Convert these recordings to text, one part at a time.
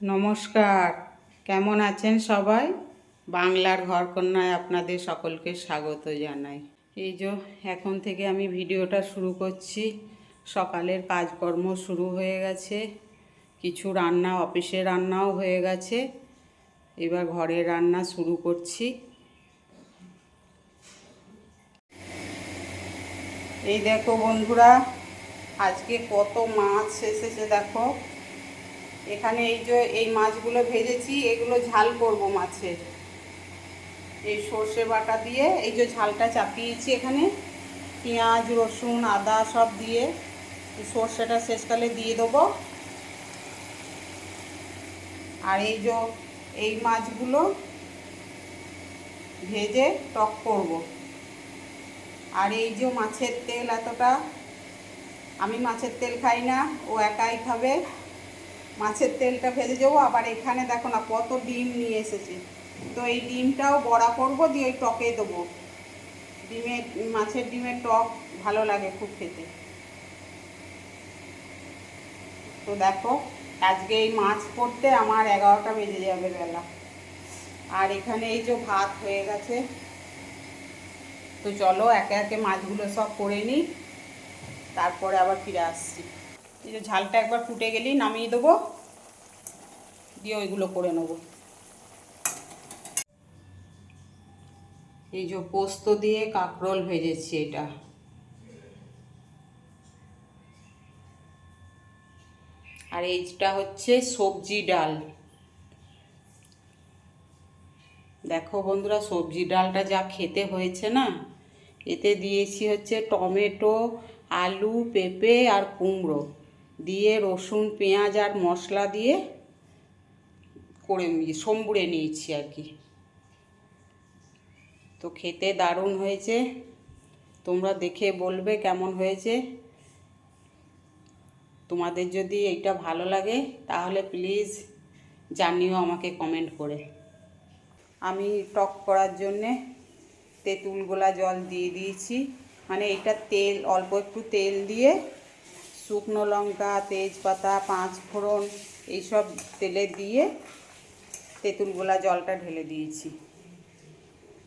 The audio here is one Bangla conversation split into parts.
নমস্কার। কেমন আছেন সবাই? বাংলার ঘরকন্যায় আপনাদের সকলকে স্বাগত জানাই। এই যে এখন থেকে আমি ভিডিওটা শুরু করছি। সকালের কাজকর্ম শুরু হয়ে গেছে। কিছু রান্না, অফিসে রান্নাও হয়ে গেছে। এবার ঘরের রান্না শুরু করছি। এই দেখো বন্ধুরা, আজকে কত মাছ এসেছে দেখো। এখানে এই যে এই মাছগুলো ভেজেছি, এগুলো ঝাল করব মাছের এই সর্ষে বাটা দিয়ে এই যে ঝালটা চাপিয়েছি এখানে, পেঁয়াজ, রসুন, আদা সব দিয়ে সর্ষেটা শেষকালে দিয়ে দেবো। আর এই যে এই মাছগুলো ভেজে টক করব। আর এই যে মাছের তেল এতটা, আমি মাছের তেল খাই না, ও একাই খাবে। মাছের তেলটা ভেজে যাব আবার এখানে দেখো না কত ডিম নিয়ে এসেছে। তো এই ডিমটাও বড়া করব, দিয়ে ওই টকে দেবো। ডিমের, মাছের ডিমের টক ভালো লাগে খুব খেতে। তো দেখো, আজকে এই মাছ করতে আমার এগারোটা বেজে যাবে বেলা। আর এখানে এই যে ভাত হয়ে গেছে। তো চলো, একে একে মাছগুলো সব করে নিই। তারপরে আবার ফিরে আসছি। এই যে ঝালটা একবার ফুটে গেলেই নামিয়ে দেবো। দিয়ে ওইগুলো করে নেব। এই যে পোস্ত দিয়ে কাঁকরোল ভেজেছি এটা। আর এইটা হচ্ছে সবজি ডাল। দেখো বন্ধুরা, সবজি ডালটা যা খেতে হয়েছে না, এতে দিয়েছি হচ্ছে টমেটো, আলু, পেঁপে আর কুমড়ো। দিয়ে রসুন, পেঁয়াজ আর মশলা দিয়ে করে সম্বুড়ে নিয়েছি আর কি। তো খেতে দারুণ হয়েছে। তোমরা দেখে বলবে কেমন হয়েছে। তোমাদের যদি এইটা ভালো লাগে, তাহলে প্লিজ জানিও আমাকে কমেন্ট করে। আমি টক করার জন্যে তেঁতুল গোলা জল দিয়ে দিয়েছি। মানে এটা তেল, অল্প একটু তেল দিয়ে শুকনো লঙ্কা, তেজপাতা, পাঁচ ফোড়ন এইসব তেলে দিয়ে তেঁতুল গোলা জলটা ঢেলে দিয়েছি।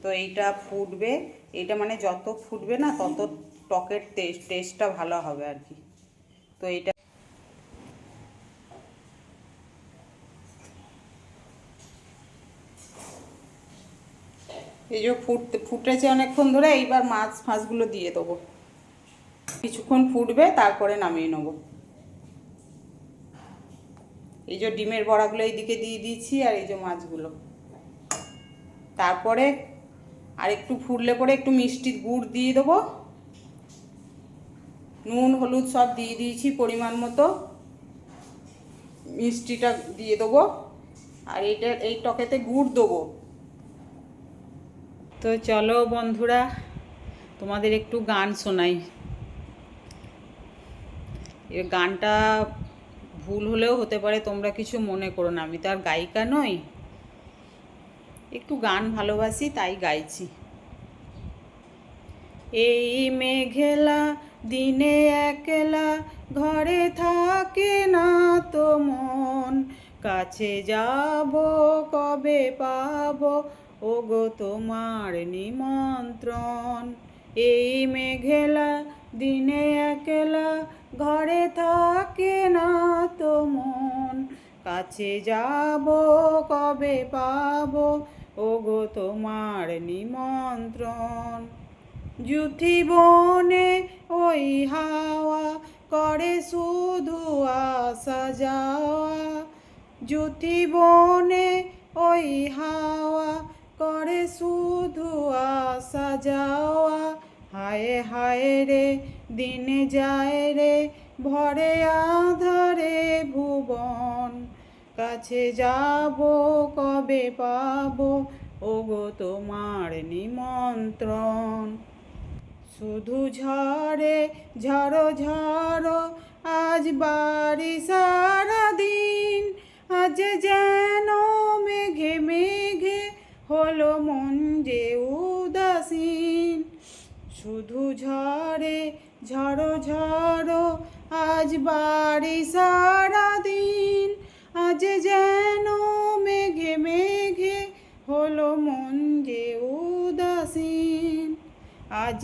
তো এইটা ফুটবে, এইটা মানে যত ফুটবে না তত টকের টেস্ট টেস্টটা ভালো হবে আর কি। তো এইটা এই যে ফুটতে ফুটেছে অনেকক্ষণ ধরে, এইবার মাছ ফাঁসগুলো দিয়ে দেবো। কিছুক্ষণ ফুটবে, তারপরে নামিয়ে নেব। এই যে ডিমের বড়াগুলো এইদিকে দিয়ে দিয়েছি আর এই যে মাছগুলো। তারপরে আর একটু ফুটলে পরে একটু মিষ্টির গুড় দিয়ে দেবো। নুন, হলুদ সব দিয়ে দিয়েছি পরিমাণ মতো। মিষ্টিটা দিয়ে দেবো আর এইটা, এই টকেতে গুড় দেবো। তো চলো বন্ধুরা, তোমাদের একটু গান শোনাই। এ গানটা ভুল হলেও হতে পারে, তোমরা কিছু মনে করো না। আমি তো আর গায়িকা নই। একটু গান ভালোবাসি, তাই গাইছি। এই মেঘেলা, দিনে একলা, ঘরে থাকে না তো মন। কাছে যাব, কবে পাবো? ওগো তোমার নিমন্ত্রণ। এই মেঘেলা, দিনে একলা ঘরে থাকে না তো মন। কাছে যাব, কবে পাবো? ওগো তোমার নিমন্ত্রণ। জুথি বনে ওই হাওয়া করে শুধু আসা যাওয়া। জুথি বনে ওই হাওয়া করে শুধু আসা যাওয়া। হায় হায় রে দিনে যায় রে, ভরে আধারে ভুবন। কাছে যাব, কবে পাবো? ওগো তোমার নিমন্ত্রণ। শুধু ঝড়ে, ঝড়ো ঝড়ো, আজ বাড়ি সারাদিন। আজ যেন মেঘে মেঘে হলো মন যে উদাসীন। শুধু ঝড়ে ঝড়ো ঝড়ো, আজ বাড়ি সারা দিন আজ যেন মেঘে মেঘে হলো মন যে উদাসীন। আজ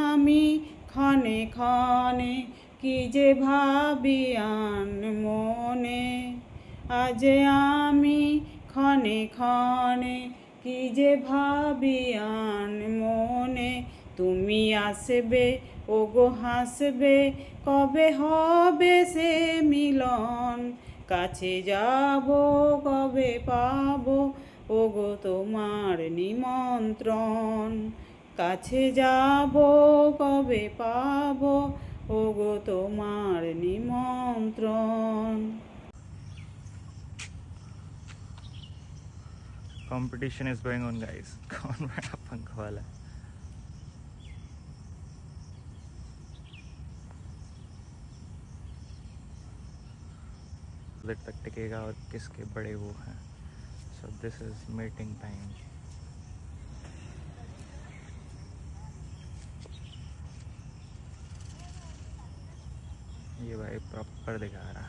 আমি ক্ষণে ক্ষণে কি যে ভাবি আন মনে। আজ আমি ক্ষণে ক্ষণে কি যে ভাবি আন মনে। তুমি আসবে ওগো হাসবে, কবে হবে সে মিলন? কাছে যাব, কবে পাব? ওগো তোমার নিমন্ত্রণ। কাছে যাব, কবে পাব? ওগো তোমার নিমন্ত্রণ। Competition is going on, guys. Kaun bada pankha wala chocolate तक टिकेगा और किसके बड़े वो हैं। So this is mating time ये भाई प्रॉपर दिखा रहा।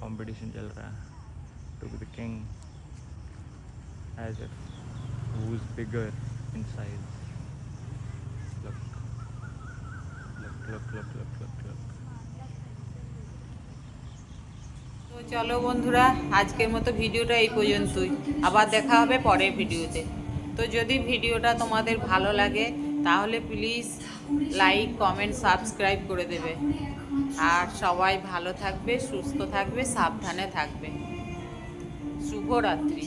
कंपटीशन चल रहा है। To be king as a bigger in size look look look look look look look চলো বন্ধুরা, আজকের মতো ভিডিওটা এই পর্যন্তই। আবার দেখা হবে পরের ভিডিওতে। তো যদি ভিডিওটা তোমাদের ভালো লাগে, তাহলে প্লিজ লাইক কমেন্ট সাবস্ক্রাইব করে দেবে। আর সবাই ভালো থাকবে, সুস্থ থাকবে, সাবধানে থাকবে। শুভরাত্রি।